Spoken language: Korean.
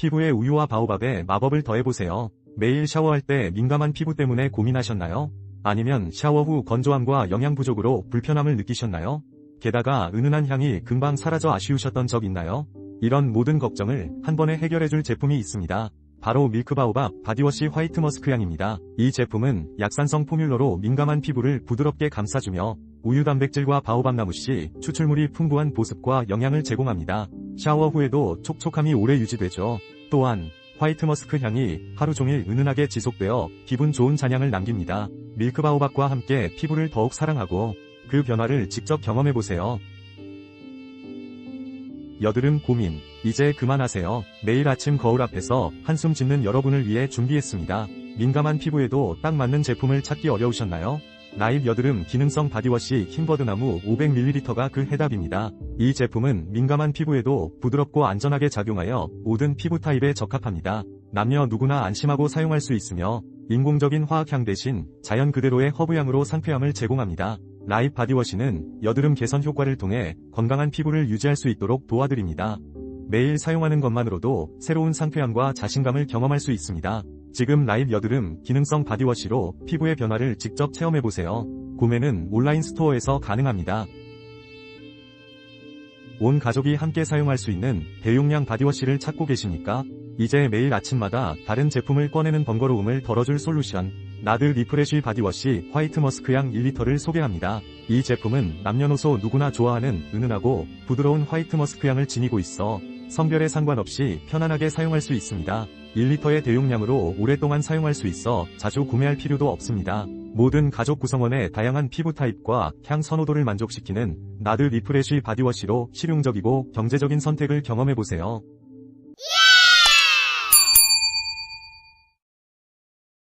피부에 우유와 바오밥의 마법을 더해보세요. 매일 샤워할 때 민감한 피부 때문에 고민하셨나요? 아니면 샤워 후 건조함과 영양 부족으로 불편함을 느끼셨나요? 게다가 은은한 향이 금방 사라져 아쉬우셨던 적 있나요? 이런 모든 걱정을 한 번에 해결해줄 제품이 있습니다. 바로 밀크바오밥 바디워시 화이트 머스크 향입니다. 이 제품은 약산성 포뮬러로 민감한 피부를 부드럽게 감싸주며 우유 단백질과 바오밥 나무씨 추출물이 풍부한 보습과 영양을 제공합니다. 샤워 후에도 촉촉함이 오래 유지되죠. 또한 화이트 머스크 향이 하루 종일 은은하게 지속되어 기분 좋은 잔향을 남깁니다. 밀크바오밥과 함께 피부를 더욱 사랑하고 그 변화를 직접 경험해보세요. 여드름 고민, 이제 그만하세요. 매일 아침 거울 앞에서 한숨 짓는 여러분을 위해 준비했습니다. 민감한 피부에도 딱 맞는 제품을 찾기 어려우셨나요? 나입 여드름 기능성 바디워시 킹버드나무 500ml가 그 해답입니다. 이 제품은 민감한 피부에도 부드럽고 안전하게 작용하여 모든 피부 타입에 적합합니다. 남녀 누구나 안심하고 사용할 수 있으며 인공적인 화학향 대신 자연 그대로의 허브향으로 상쾌함을 제공합니다. 라이프 바디워시는 여드름 개선 효과를 통해 건강한 피부를 유지할 수 있도록 도와드립니다. 매일 사용하는 것만으로도 새로운 상쾌함과 자신감을 경험할 수 있습니다. 지금 라이브 여드름 기능성 바디워시로 피부의 변화를 직접 체험해보세요. 구매는 온라인 스토어에서 가능합니다. 온 가족이 함께 사용할 수 있는 대용량 바디워시를 찾고 계십니까? 이제 매일 아침마다 다른 제품을 꺼내는 번거로움을 덜어줄 솔루션. 나드 리프레쉬 바디워시 화이트 머스크향 1리터를 소개합니다. 이 제품은 남녀노소 누구나 좋아하는 은은하고 부드러운 화이트 머스크 향을 지니고 있어 성별에 상관없이 편안하게 사용할 수 있습니다. 1리터의 대용량으로 오랫동안 사용할 수 있어 자주 구매할 필요도 없습니다. 모든 가족 구성원의 다양한 피부 타입과 향 선호도를 만족시키는 나드 리프레쉬 바디워시로 실용적이고 경제적인 선택을 경험해보세요.